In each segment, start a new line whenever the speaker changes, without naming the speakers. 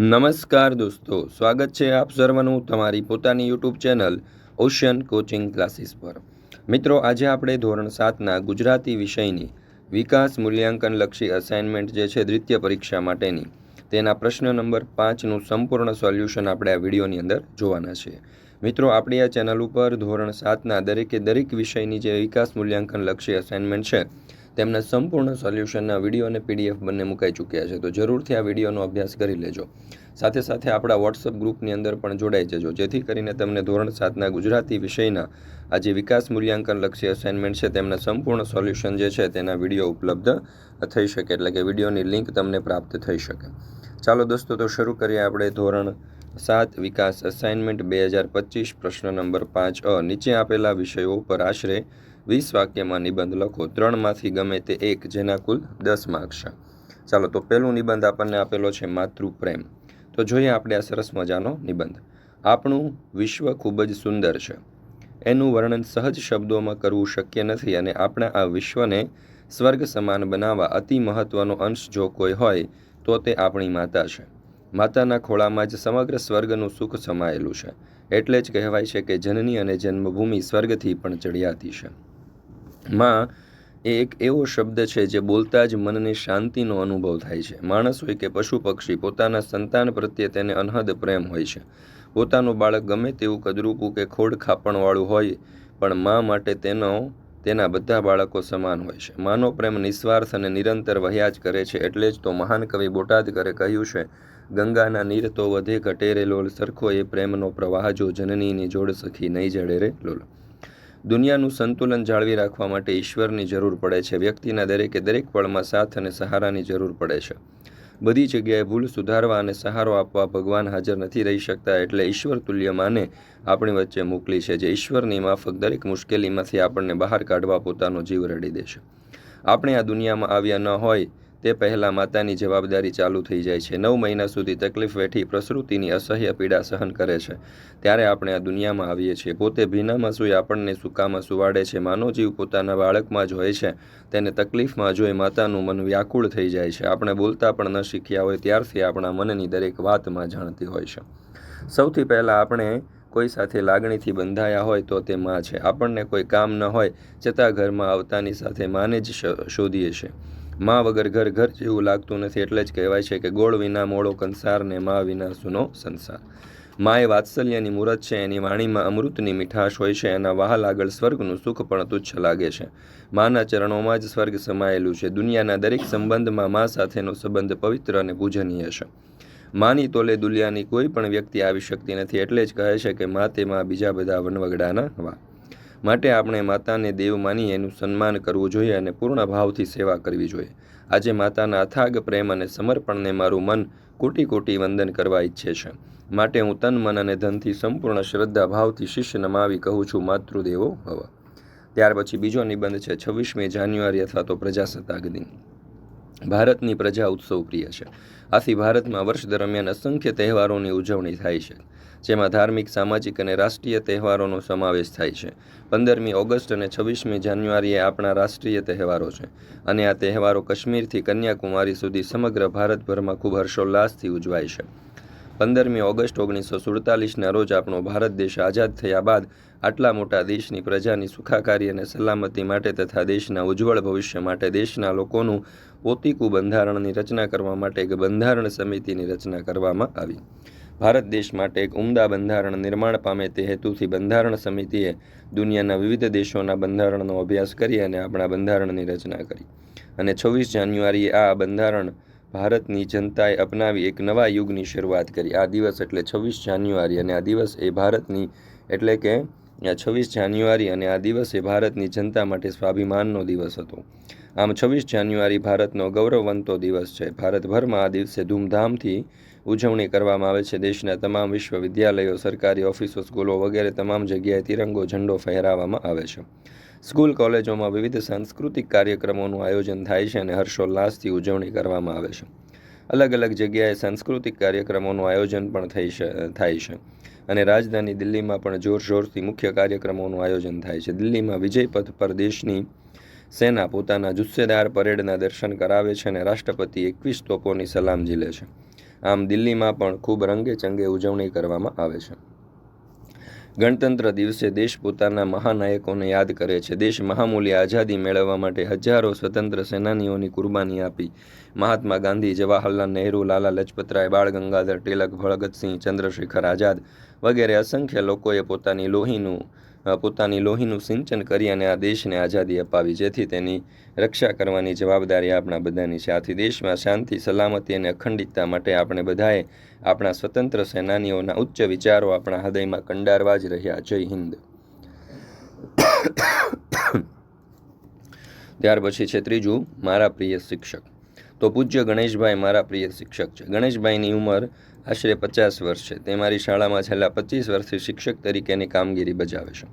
નમસ્કાર દોસ્તો, સ્વાગત છે આપ સર્વનું તમારી પોતાની YouTube channel Ocean Coaching Classes પર. મિત્રો, આજે આપણે ધોરણ સાતના ગુજરાતી વિષયની વિકાસ મૂલ્યાંકન લક્ષી અસાઇનમેન્ટ જે છે દ્વિતીય પરીક્ષા માટેની, તેના પ્રશ્ન નંબર પાંચનું સંપૂર્ણ સોલ્યુશન આપણે આ વિડીયોની અંદર જોવાના છે. મિત્રો, આપણી આ ચેનલ ઉપર ધોરણ સાતના દરેકે દરેક વિષયની જે વિકાસ મૂલ્યાંકન લક્ષી અસાઇનમેન્ટ છે તેમના સંપૂર્ણ સોલ્યુશનના વીડિયો અને પીડીએફ બંને મુકાઈ ચૂક્યા છે. તો જરૂરથી આ વિડીયોનો અભ્યાસ કરી લેજો. સાથે સાથે આપણા વોટ્સઅપ ગ્રુપની અંદર પણ જોડાઈ જજો. જેથી કરીને તમને ધોરણ સાતના ગુજરાતી વિષયના આ જે વિકાસ મૂલ્યાંકન લક્ષી અસાઇનમેન્ટ છે, તેમના સંપૂર્ણ સોલ્યુશન જે છે તેના વીડિયો ઉપલબ્ધ થઈ શકે. એટલે કે વિડીયોની લિંક તમને પ્રાપ્ત થઈ શકે. ચાલો દોસ્તો, તો શરૂ કરીએ આપણે ધોરણ સાત વિકાસ અસાઇનમેન્ટ બે હજાર પચીસ પ્રશ્ન નંબર પાંચ અ. નીચે આપેલા વિષયો ઉપર આશરે વીસ વાક્યમાં નિબંધ લખો. ત્રણમાંથી ગમે તે એક, જેના કુલ દસ માર્ક્સ છે. ચાલો, તો પહેલું નિબંધ આપણને આપેલો છે માતૃપ્રેમ. તો જોઈએ આપણે આ સરસ મજાનો નિબંધ. આપણું વિશ્વ ખૂબ જ સુંદર છે. એનું વર્ણન સહજ શબ્દોમાં કરવું શક્ય નથી અને આપણા આ વિશ્વને સ્વર્ગ સમાન બનાવવા અતિ મહત્વનો અંશ જો કોઈ હોય, તો તે આપણી માતા છે. માતાના ખોળામાં જ સમગ્ર સ્વર્ગનું સુખ સમાયેલું છે. એટલે જ કહેવાય છે કે જનની અને જન્મભૂમિ સ્વર્ગથી પણ ચડિયાતી છે. માં એક એવો શબ્દ છે જે બોલતા જ મનને શાંતિનો અનુભવ થાય છે. માણસ હોય કે પશુ પક્ષી, પોતાના સંતાન પ્રત્યે તેને અનહદ પ્રેમ હોય છે. પોતાનું બાળક ગમે તેવું કદરૂપું કે ખોડ ખાપણવાળું હોય, પણ મા માટે તેનો, તેના બધા બાળકો સમાન હોય છે. માનો પ્રેમ નિસ્વાર્થ અને નિરંતર વહ્યા જ કરે છે, એટલે જ તો મહાન કવિ બોટાદકરે કહ્યું છે, ગંગાના નીર તો વધે ઘટે રે લોલ, સરખો એ પ્રેમનો પ્રવાહ જો જનનીની જોડ સખી નહીં જડે રે લોલ. દુનિયાનું સંતુલન જાળવી રાખવા માટે ઈશ્વરની જરૂર પડે છે. વ્યક્તિના દરેકે દરેક પળમાં સાથ અને સહારાની જરૂર પડે છે. બધી જગ્યાએ ભૂલ સુધારવા અને સહારો આપવા ભગવાન હાજર નથી રહી શકતા એટલે ઈશ્વર તુલ્ય માને આપણી વચ્ચે મોકલી છે, જે ઈશ્વરની માફક દરેક મુશ્કેલીમાંથી આપણને બહાર કાઢવા પોતાનો જીવ રડી દેશે. આપણે આ દુનિયામાં આવ્યા ન હોય તે પહેલાં માતાની જવાબદારી ચાલુ થઈ જાય છે. નવ મહિના સુધી તકલીફ વેઠી પ્રસૃતિની અસહ્ય પીડા સહન કરે છે. ત્યારે આપણે આ દુનિયામાં આવીએ છીએ. પોતે ભીનામાં સૂઈ આપણને સુકામાં સુવાડે છે. માનો જીવ પોતાના બાળકમાં જ હોય છે. તેને તકલીફમાં જોઈ માતાનું મન વ્યાકુળ થઈ જાય છે. આપણે બોલતા પણ ન શીખ્યા હોય ત્યારથી આપણા મનની દરેક વાતમાં જાણતી હોય છે. સૌથી પહેલાં આપણે કોઈ સાથે લાગણીથી બંધાયા હોય તો તે માં છે. આપણને કોઈ કામ ન હોય, છતાં ઘરમાં આવતાની સાથે માને જ શોધીએ છીએ. મા વગર ઘર ઘર જેવું લાગતું નથી એટલે જ કહેવાય છે કે ગોળ વિના મોળો કંસાર ને મા વિના સુનો સંસાર. મા એ વાત્સલ્યની મૂરત છે, એની વાણીમાં અમૃતની મીઠાશ હોય છે, એના વહાલ આગળ સ્વર્ગનું સુખ પણ તુચ્છ લાગે છે. માના ચરણોમાં જ સ્વર્ગ સમાયેલું છે, દુનિયાના દરેક સંબંધમાં મા સાથેનો સંબંધ પવિત્ર અને પૂજનીય છે. માની તોલે દુલિયાની કોઈ પણ વ્યક્તિ આવી શકતી નથી એટલે જ કહે છે કે મા તેમાં બીજા બધા વનવગડાના વા માટે આપણે માતાને દેવ માની એનું સન્માન કરવું જોઈએ અને પૂર્ણ ભાવથી સેવા કરવી જોઈએ. આજે માતાના અથાગ પ્રેમ અને સમર્પણને મારું મન કોટી કોટી વંદન કરવા ઈચ્છે છે. માટે હું તન, મન અને ધનથી સંપૂર્ણ શ્રદ્ધા ભાવથી શિષ્ય નમાવી કહું છું, માતૃદેવો હવા ત્યાર પછી બીજો નિબંધ છે, છવ્વીસમી જાન્યુઆરી અથવા તો પ્રજાસત્તાક દિન. ભારતની પ્રજા ઉત્સવ પ્રિય છે. આથી ભારતમાં વર્ષ દરમિયાન અસંખ્ય તહેવારોની ઉજવણી થાય છે, જેમાં ધાર્મિક, સામાજિક અને રાષ્ટ્રીય તહેવારોનો સમાવેશ થાય છે. પંદરમી ઓગસ્ટ અને છવ્વીસમી જાન્યુઆરીએ આપણા રાષ્ટ્રીય તહેવારો છે અને આ તહેવારો કાશ્મીરથી કન્યાકુમારી સુધી સમગ્ર ભારતભરમાં ખૂબ હર્ષોલ્લાસથી ઉજવાય છે. પંદરમી ઓગસ્ટ ઓગણીસો સુડતાલીસના રોજ આપણો ભારત દેશ આઝાદ થયા બાદ આટલા મોટા દેશની પ્રજાની સુખાકારી અને સલામતી માટે તથા દેશના ઉજ્જવળ ભવિષ્ય માટે દેશના લોકોનું પોતિકું બંધારણની રચના કરવા માટે એક બંધારણ સમિતિની રચના કરવામાં આવી. ભારત દેશ માટે એક ઉમદા બંધારણ નિર્માણ પામે તે હેતુથી બંધારણ સમિતિએ દુનિયાના વિવિધ દેશોના બંધારણનો અભ્યાસ કરી અને આપણા બંધારણની રચના કરી. અને છવ્વીસ જાન્યુઆરીએ આ બંધારણ ભારતની જનતાએ અપનાવી એક નવા યુગની શરૂઆત કરી. આ દિવસ એટલે છવ્વીસ જાન્યુઆરી અને આ દિવસ એ ભારતની એટલે કે છવ્વીસ જાન્યુઆરી અને આ દિવસ એ ભારતની જનતા માટે સ્વાભિમાનનો દિવસ હતો. આમ છવ્વીસ જાન્યુઆરી ભારતનો ગૌરવવંતો દિવસ છે. ભારતભરમાં આ દિવસે ધૂમધામથી ઉજવણી કરવામાં આવે છે. દેશના તમામ વિશ્વવિદ્યાલયો, સરકારી ઓફિસો, સ્કૂલો વગેરે તમામ જગ્યાએ તિરંગો, ઝંડો ફહેરાવવામાં આવે છે. સ્કૂલ કોલેજોમાં વિવિધ સાંસ્કૃતિક કાર્યક્રમોનું આયોજન થાય છે અને હર્ષોલ્લાસથી ઉજવણી કરવામાં આવે છે. અલગ અલગ જગ્યાએ સાંસ્કૃતિક કાર્યક્રમોનું આયોજન પણ થઈ છે થાય છે. અને રાજધાની દિલ્હીમાં પણ જોરશોરથી મુખ્ય કાર્યક્રમોનું આયોજન થાય છે. દિલ્હીમાં વિજય પથ પર દેશની સેના પોતાના જુસ્સેદાર પરેડના દર્શન કરાવે છે અને રાષ્ટ્રપતિ એકવીસ તોપોની સલામ ઝીલે છે. આમ દિલ્હીમાં પણ ખૂબ રંગે ચંગે ઉજવણી કરવામાં આવે છે. ગણતંત્ર દિવસે દેશ પોતાના મહાનાયકોને યાદ કરે છે. દેશ મહામૂલ્ય આઝાદી મેળવવા માટે હજારો સ્વતંત્ર સેનાનીઓની કુરબાની આપી. મહાત્મા ગાંધી, જવાહરલાલ નહેરુ, લાલા લજપતરાય, બાળ ગંગાધર તિલક, ભગતસિંહ, ચંદ્રશેખર આઝાદ વગેરે અસંખ્ય લોકોએ પોતાની લોહીનું પોતાની લોહીનું સિંચન કરી અને આ દેશને આઝાદી અપાવી, જેથી તેની રક્ષા કરવાની જવાબદારી આપણા બધાની છે. આથી દેશમાં શાંતિ, સલામતી અને અખંડિતતા માટે આપણે બધાએ આપણા સ્વતંત્ર સેનાનીઓના ઉચ્ચ વિચારો આપણા હૃદયમાં કંડારવા જ રહ્યા. જય હિન્દ. ત્યાર પછી છે ત્રીજું, મારા પ્રિય શિક્ષક. તો પૂજ્ય ગણેશભાઈ મારા પ્રિય શિક્ષક છે. ગણેશભાઈની ઉંમર આશરે પચાસ વર્ષ છે. તે મારી શાળામાં છેલ્લા પચીસ વર્ષથી શિક્ષક તરીકેની કામગીરી બજાવે છે.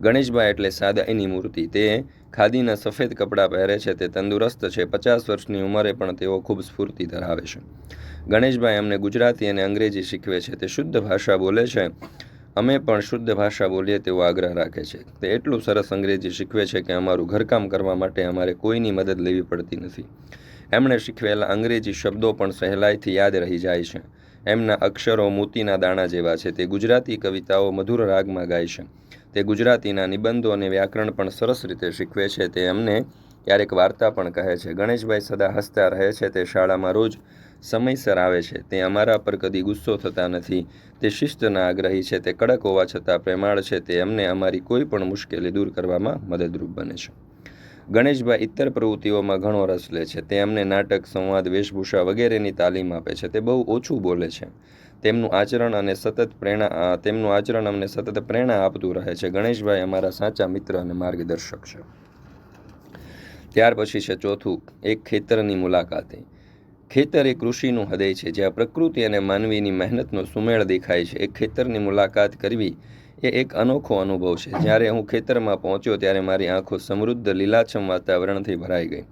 ગણેશભાઈ એટલે સાદાઈની મૂર્તિ. તે ખાદીના સફેદ કપડાં પહેરે છે. તે તંદુરસ્ત છે. પચાસ વર્ષની ઉંમરે પણ તેઓ ખૂબ સ્ફૂર્તિ ધરાવે છે. ગણેશભાઈ અમને ગુજરાતી અને અંગ્રેજી શીખવે છે. તે શુદ્ધ ભાષા બોલે છે. અમે પણ શુદ્ધ ભાષા બોલીએ તેવો આગ્રહ રાખે છે. તે એટલું સરસ અંગ્રેજી શીખવે છે કે અમારું ઘરકામ કરવા માટે અમારે કોઈની મદદ લેવી પડતી નથી. એમણે શીખવેલા અંગ્રેજી શબ્દો પણ સહેલાઈથી યાદ રહી જાય છે. એમના અક્ષરો મોતીના દાણા જેવા છે. તે ગુજરાતી કવિતાઓ મધુર રાગમાં ગાય છે. તે ગુજરાતીના નિબંધો અને વ્યાકરણ પણ સરસ રીતે શીખવે છે. તે અમને ક્યારેક વાર્તા પણ કહે છે. ગણેશભાઈ સદા હસતા રહે છે. તે શાળામાં રોજ સમયસર આવે છે. તે અમારા પર કદી ગુસ્સો થતા નથી. તે શિસ્તના આગ્રહી છે. તે કડક હોવા છતાં પ્રેમાળ છે. તે અમને અમારી કોઈ પણ મુશ્કેલી દૂર કરવામાં મદદરૂપ બને છે. ગણેશભાઈ ઇતર પ્રવૃત્તિઓમાં ઘણો રસ લે છે. તે અમને નાટક, સંવાદ, વેશભૂષા વગેરેની તાલીમ આપે છે. તે બહુ ઓછું બોલે છે. તેમનું આચરણ અને સતત પ્રેરણા તેમનું આચરણ અમને સતત પ્રેરણા આપતું રહે છે. ગણેશભાઈ અમારા સાચા મિત્ર અને માર્ગદર્શક છે. ત્યાર પછી છે ચોથું, એક ખેતરની મુલાકાતે. ખેતર એ કૃષિનું હૃદય છે. જ્યાં પ્રકૃતિ અને માનવીની મહેનતનો સુમેળ દેખાય છે. એક ખેતરની મુલાકાત કરવી એ એક અનોખો અનુભવ છે. જ્યારે હું ખેતરમાં પહોંચ્યો ત્યારે મારી આંખો સમૃદ્ધ લીલાછમ વાતાવરણથી ભરાઈ ગઈ.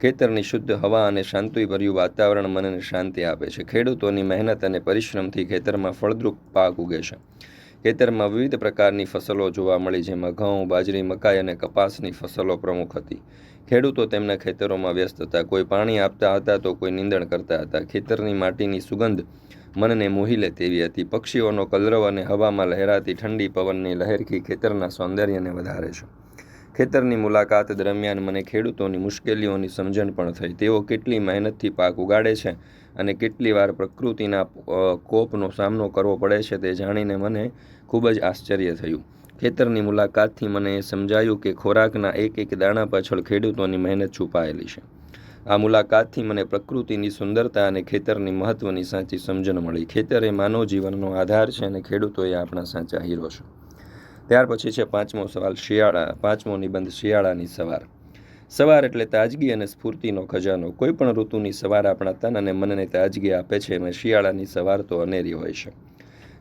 ખેતરની શુદ્ધ હવા અને શાંતિભર્યું વાતાવરણ મનને શાંતિ આપે છે. ખેડૂતોની મહેનત અને પરિશ્રમથી ખેતરમાં ફળદ્રુપ પાક ઉગે છે. ખેતરમાં વિવિધ પ્રકારની ફસલો જોવા મળી, જેમાં ઘઉં, બાજરી, મકાઈ અને કપાસની ફસલો પ્રમુખ હતી. ખેડૂતો તેમના ખેતરોમાં વ્યસ્ત હતા. કોઈ પાણી આપતા હતા તો કોઈ નીંદણ કરતા હતા. ખેતરની માટીની સુગંધ મનને મોહી લે તેવી હતી. પક્ષીઓનો કલરવ અને હવામાં લહેરાતી ઠંડી પવનની લહેરખી ખેતરના સૌંદર્યને વધારે છે. ખેતરની મુલાકાત દરમિયાન મને ખેડૂતોની મુશ્કેલીઓની સમજણ પણ થઈ. તેઓ કેટલી મહેનતથી પાક ઉગાડે છે અને કેટલી વાર પ્રકૃતિના કોપનો સામનો કરવો પડે છે તે જાણીને મને ખૂબ જ આશ્ચર્ય થયું. ખેતરની મુલાકાતથી મને એ સમજાયું કે ખોરાકના એક એક દાણા પાછળ ખેડૂતોની મહેનત છુપાયેલી છે. આ મુલાકાતથી મને પ્રકૃતિની સુંદરતા અને ખેતરની મહત્વની સાચી સમજણ મળી. ખેતર એ માનવ જીવનનો આધાર છે અને ખેડૂતો એ આપણા સાચા હીરો છે. ત્યાર પછી છે પાંચમો સવાલ, શિયાળા. પાંચમો નિબંધ, શિયાળાની સવાર. સવાર એટલે તાજગી અને સ્ફૂર્તિનો ખજાનો. કોઈ પણ ઋતુની સવાર આપણા તન અને મનને તાજગી આપે છે એમાં શિયાળાની સવાર તો અનેરી હોય છે.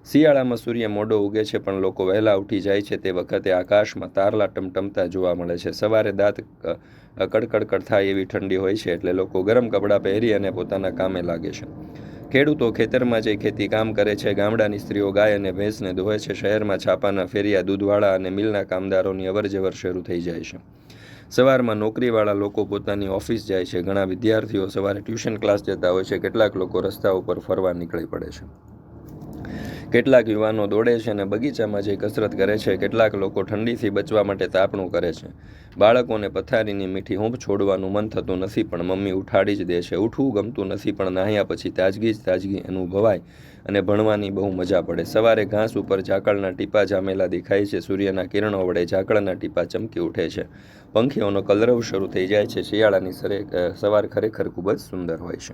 શિયાળામાં સૂર્ય મોડો ઉગે છે, પણ લોકો વહેલા ઉઠી જાય છે. તે વખતે આકાશમાં તારલા ટમટમતા જોવા મળે છે. સવારે દાંત કડકડકડ કડકડ થાય એવી ઠંડી હોય છે, એટલે લોકો ગરમ કપડાં પહેરી અને પોતાના કામે લાગે છે. ખેડૂતો ખેતરમાં જઈ ખેતી કામ કરે છે. ગામડાની સ્ત્રીઓ ગાય અને ભેંસને ધોવે છે. શહેરમાં છાપાના ફેરિયા, દૂધવાળા અને મિલના કામદારોની અવરજવર શરૂ થઈ જાય છે. સવારમાં નોકરીવાળા લોકો પોતાની ઓફિસ જાય છે. ઘણા વિદ્યાર્થીઓ સવારે ટ્યુશન ક્લાસ જતા હોય છે. કેટલાક લોકો રસ્તા ઉપર ફરવા નીકળી પડે છે. કેટલાક યુવાનો દોડે છે અને બગીચામાં જઈ કસરત કરે છે. કેટલાક લોકો ઠંડીથી બચવા માટે તાપણું કરે છે. બાળકોને પથારીની મીઠી હૂંફ છોડવાનું મન થતું નથી, પણ મમ્મી ઉઠાડી જ દે છે. ઉઠવું ગમતું નથી, પણ નાહ્યા પછી તાજગી જ તાજગી અનુભવાય અને ભણવાની બહુ મજા પડે. સવારે ઘાસ ઉપર ઝાકળના ટીપા જામેલા દેખાય છે. સૂર્યના કિરણો વડે ઝાકળના ટીપા ચમકી ઉઠે છે. પંખીઓનો કલરવ શરૂ થઈ જાય છે. શિયાળાની સરે સવાર ખરેખર ખૂબ જ સુંદર હોય છે.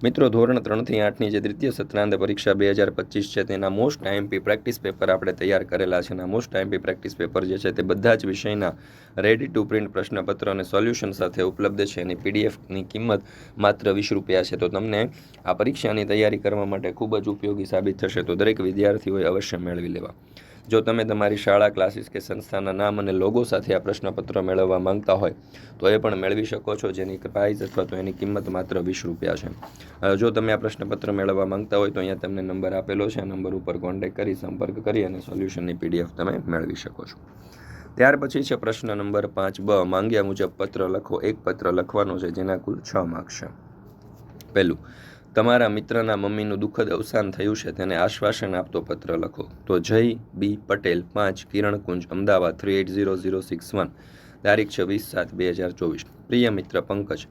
મિત્રો, ધોરણ ત્રણથી આઠની જે દ્વિતીય સત્રાંત પરીક્ષા બે હજાર પચીસ છે, તેના મોસ્ટ આઈએમપી પ્રેક્ટિસ પેપર આપણે તૈયાર કરેલા છે અને મોસ્ટ આઈએમપી પ્રેક્ટિસ પેપર જે છે, તે બધા જ વિષયના રેડી ટુ પ્રિન્ટ પ્રશ્નપત્ર અને સોલ્યુશન સાથે ઉપલબ્ધ છે. એની પીડીએફની કિંમત માત્ર વીસ રૂપિયા છે. તો તમને આ પરીક્ષાની તૈયારી કરવા માટે ખૂબ જ ઉપયોગી સાબિત થશે. તો દરેક વિદ્યાર્થીઓએ અવશ્ય મેળવી લેવા. જો તમે તમારી શાળા ક્લાસીસ કે સંસ્થાના નામ અને લોગો સાથે આ પ્રશ્નપત્ર મેળવવા માંગતા હોય, તો એ પણ મેળવી શકો છો, જેની પ્રાઇઝ અથવા તો એની કિંમત માત્ર વીસ રૂપિયા છે. જો તમે આ પ્રશ્નપત્ર મેળવવા માંગતા હોય, તો અહીંયા તમને નંબર આપેલો છે. આ નંબર ઉપર કોન્ટેક્ટ કરી, સંપર્ક કરી અને સોલ્યુશનની પીડીએફ તમે મેળવી શકો છો. ત્યાર પછી છે પ્રશ્ન નંબર પાંચ બ. માંગ્યા મુજબ પત્ર લખો. એક પત્ર લખવાનો છે, જેના કુલ છ માર્ક્સ છે. પહેલું તમારા મિત્રના મમ્મીનું દુઃખદ અવસાન થયું છે, તેને આશ્વાસન આપતો પત્ર લખો. તો જય બી પટેલ પાંચ Kirankunj Ahmedabad three eight zero zero six one. તારીખ છવ્વીસ સાત બે હજાર ચોવીસ. પ્રિય મિત્ર પંકજ,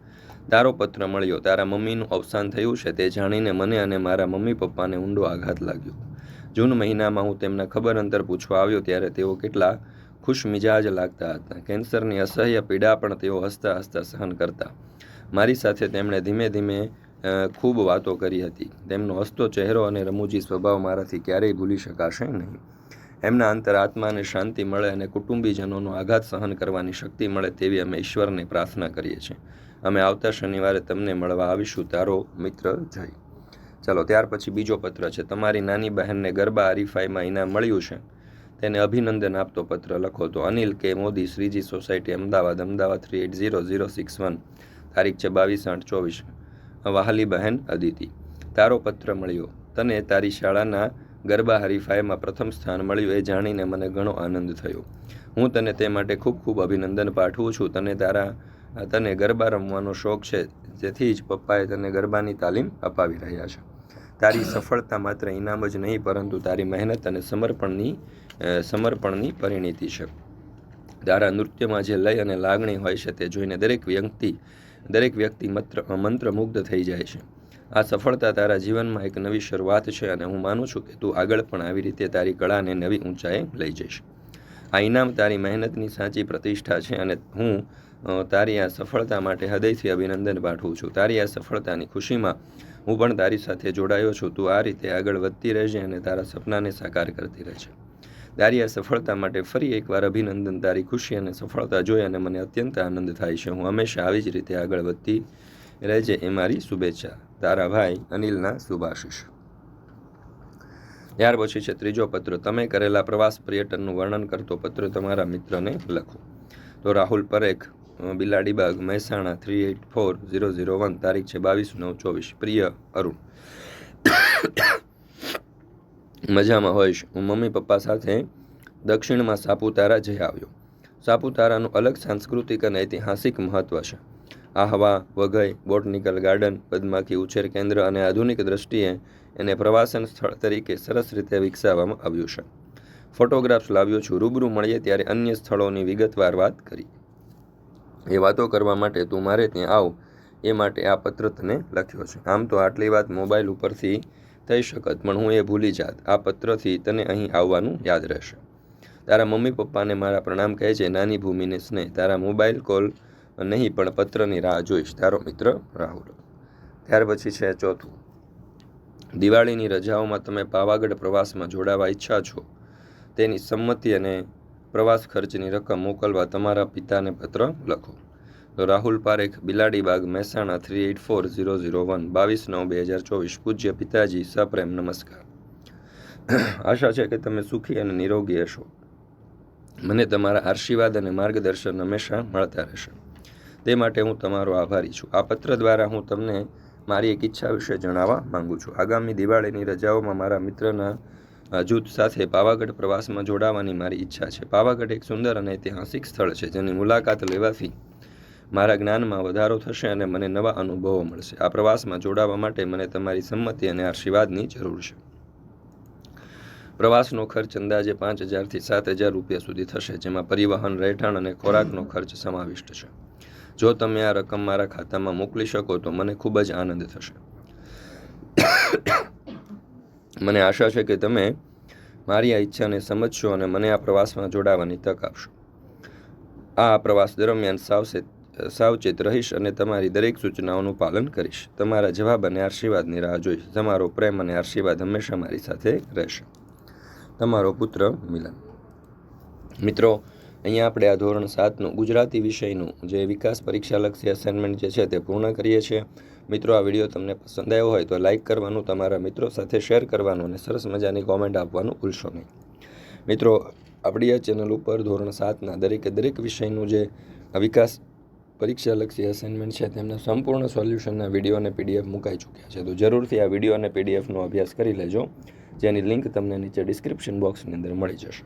તારો પત્ર મળ્યો. તારા મમ્મીનું અવસાન થયું છે, તે જાણીને મને અને મારા મમ્મી પપ્પાને ઊંડો આઘાત લાગ્યો. જૂન મહિનામાં હું તેમના ખબર અંતર પૂછવા આવ્યો ત્યારે તેઓ કેટલા ખુશ મિજાજ લાગતા હતા. કેન્સરની અસહ્ય પીડા પણ તેઓ હસતા હસતા સહન કરતા. મારી સાથે તેમણે ધીમે ધીમે ખૂબ વાતો કરી હતી. તેમનો હસતો ચહેરો અને રમૂજી સ્વભાવ મારાથી ક્યારેય ભૂલી શકાશે નહીં. એમના અંતરાત્માને શાંતિ મળે અને કુટુંબીજનોનો આઘાત સહન કરવાની શક્તિ મળે તેવી અમે ઈશ્વરને પ્રાર્થના કરીએ છીએ. અમે આવતા શનિવારે તમને મળવા આવીશું. તારો મિત્ર જય. ચાલો, ત્યાર પછી બીજો પત્ર છે. તમારી નાની બહેનને ગરબા હરીફાઈમાં ઇનામ મળ્યું છે. તેને અભિનંદન આપતો પત્ર લખો તો Anil K Modi Shreeji society Ahmedabad Ahmedabad three eight zero zero six one. તારીખ છે બાવીસ આઠ ચોવીસ. વહાલી બહેન અદિતિ. તારો પત્ર મળ્યો. તને તારી શાળાના ગરબા હરીફાઈમાં પ્રથમ સ્થાન મળ્યું એ જાણીને મને ઘણો આનંદ થયો. હું તને તે માટે ખૂબ ખૂબ અભિનંદન પાઠવું છું. તને તારા, તને ગરબા રમવાનો શોખ છે. જેથી જ પપ્પાએ તને ગરબાની તાલીમ અપાવી રહ્યા છે. તારી સફળતા માત્ર ઇનામ જ નહીં, પરંતુ તારી મહેનત અને સમર્પણની સમર્પણની પરિણીતિ છે. તારા નૃત્યમાં જે લય અને લાગણી હોય છે તે જોઈને દરેક વ્યક્તિ દરેક વ્યક્તિ મંત્ર મંત્રમુગ્ધ થઈ જાય છે. આ સફળતા તારા જીવનમાં એક નવી શરૂઆત છે અને હું માનું છું કે તું આગળ પણ આવી રીતે તારી કળાને નવી ઊંચાઈએ લઈ જઈશ. આ ઇનામ તારી મહેનતની સાચી પ્રતિષ્ઠા છે અને હું તારી આ સફળતા માટે હૃદયથી અભિનંદન પાઠવું છું. તારી આ સફળતાની ખુશીમાં હું પણ તારી સાથે જોડાયો છું. તું આ રીતે આગળ વધતી રહેજે અને તારા સપનાને સાકાર કરતી રહેજે. તારી સફળતા માટે ફરી એકવાર અભિનંદન, તારી ખુશી અને સફળતા જોઈ અને મને અત્યંત આનંદ થાય છે. હું હંમેશા આવી જ રીતે આગળ વધતી રહેજે એ મારી શુભેચ્છા. તારા ભાઈ અનિલના શુભાશીષ. ત્યાર પછી છે ત્રીજો પત્ર. તમે કરેલા પ્રવાસ પર્યટનનું વર્ણન કરતો પત્ર તમારા મિત્રને લખો. તો Rahul Parekh Biladibag, Mehsana, three eight four, zero zero one, તારીખ છે બાવીસ નવ ચોવીસ. પ્રિય અરુણ. મજામાં હોઈશ. હું મમ્મી, પપ્પા સાથે દક્ષિણમાં સાપુતારા જઈ આવ્યો. સાપુતારાનું અલગ સાંસ્કૃતિક અને ઐતિહાસિક મહત્વ છે. આ હવા, વઘઈ, બોટનિકલ ગાર્ડન પદ્માખી ઉછેર કેન્દ્ર અને આધુનિક દ્રષ્ટિએ એને પ્રવાસન સ્થળ તરીકે સરસ રીતે વિકસાવવામાં આવ્યું છે. ફોટોગ્રાફ્સ લાવ્યો છું. રૂબરૂ મળીએ ત્યારે અન્ય સ્થળોની વિગતવાર વાત કરી. એ વાતો કરવા માટે તું મારે ત્યાં આવ. એ માટે આ પત્ર તને લખ્યો છે. આમ તો આટલી વાત મોબાઈલ ઉપરથી થઈ શકત, પણ હું એ ભૂલી જાત. આ પત્રથી તને અહીં આવવાનું યાદ રહેશે. તારા મમ્મી પપ્પાને મારા પ્રણામ કહે છે, નાની ભૂમિને સ્નેહ. તારા મોબાઈલ કોલ નહીં, પણ પત્રની રાહ જોઈશ. તારો મિત્ર રાહુલ. ત્યાર પછી છે ચોથું. દિવાળીની રજાઓમાં તમે પાવાગઢ પ્રવાસમાં જોડાવા ઈચ્છા છો. તેની સંમતિ અને પ્રવાસ ખર્ચની રકમ મોકલવા તમારા પિતાને પત્ર લખો. Rahul Parekh, Biladi Bag, Mehsana three eight four zero zero one બાવીસ નવ બે હજાર ચોવીસ, પૂજ્ય પિતાજી, સપ્રેમ, નમસ્કાર. આશા છે કે તમે સુખી અને નિરોગી હશો. મને તમારા આશીર્વાદ અને માર્ગદર્શન હંમેશા મળતા રહેશે. તે માટે હું તમારો આભારી છું. આ પત્ર દ્વારા હું તમને મારી એક ઈચ્છા વિશે જણાવવા માંગુ છું. આગામી દિવાળીની રજાઓમાં મારા મિત્રના જૂથ સાથે પાવાગઢ પ્રવાસમાં જોડાવાની મારી ઈચ્છા છે. પાવાગઢ એક સુંદર અને ઐતિહાસિક સ્થળ છે. જેની મુલાકાત લેવાથી મારા જ્ઞાનમાં વધારો થશે અને મને નવા અનુભવો મળશે. આ પ્રવાસમાં જોડાવા માટે મને તમારી સંમતિ અને આશીર્વાદની જરૂર છે. પ્રવાસનો ખર્ચ અંદાજે પાંચ હજારથી સાત હજાર રૂપિયા સુધી થશે, જેમાં પરિવહન, રહેઠાણ અને ખોરાકનો ખર્ચ સમાવિષ્ટ છે. જો તમે આ રકમ મારા ખાતામાં મોકલી શકો તો મને ખૂબ જ આનંદ થશે. મને આશા છે કે તમે મારી આ ઈચ્છાને સમજશો અને મને આ પ્રવાસમાં જોડાવાની તક આપશો. આ પ્રવાસ દરમિયાન સાવચેત સાવચેત રહીશ અને તમારી દરેક સૂચનાઓનું પાલન કરીશ. તમારા જવાબ અને આશીર્વાદની રાહ જોઈશ. તમારો પ્રેમ અને આશીર્વાદ હંમેશા મારી સાથે રહેશે. તમારો પુત્ર મિલન. મિત્રો, અહીંયા આપણે આ ધોરણ સાતનું ગુજરાતી વિષયનું જે વિકાસ પરીક્ષાલક્ષી અસાઇનમેન્ટ જે છે તે પૂર્ણ કરીએ છીએ. મિત્રો, આ વીડિયો તમને પસંદ આવ્યો હોય તો લાઇક કરવાનું, તમારા મિત્રો સાથે શેર કરવાનું અને સરસ મજાની કોમેન્ટ આપવાનું ભૂલશો નહીં. મિત્રો, આપણી આ ચેનલ ઉપર ધોરણ સાતના દરેકે દરેક વિષયનું જે વિકાસ પરીક્ષાલક્ષી અસાઇનમેન્ટ છે તેમના સંપૂર્ણ સોલ્યુશનના વીડિયો અને પીડીએફ મુકાઈ ચૂક્યા છે. તો જરૂરથી આ વીડિયો અને પીડીએફનો અભ્યાસ કરી લેજો. જેની લિંક તમને નીચે ડિસ્ક્રિપ્શન બોક્સની અંદર મળી જશે.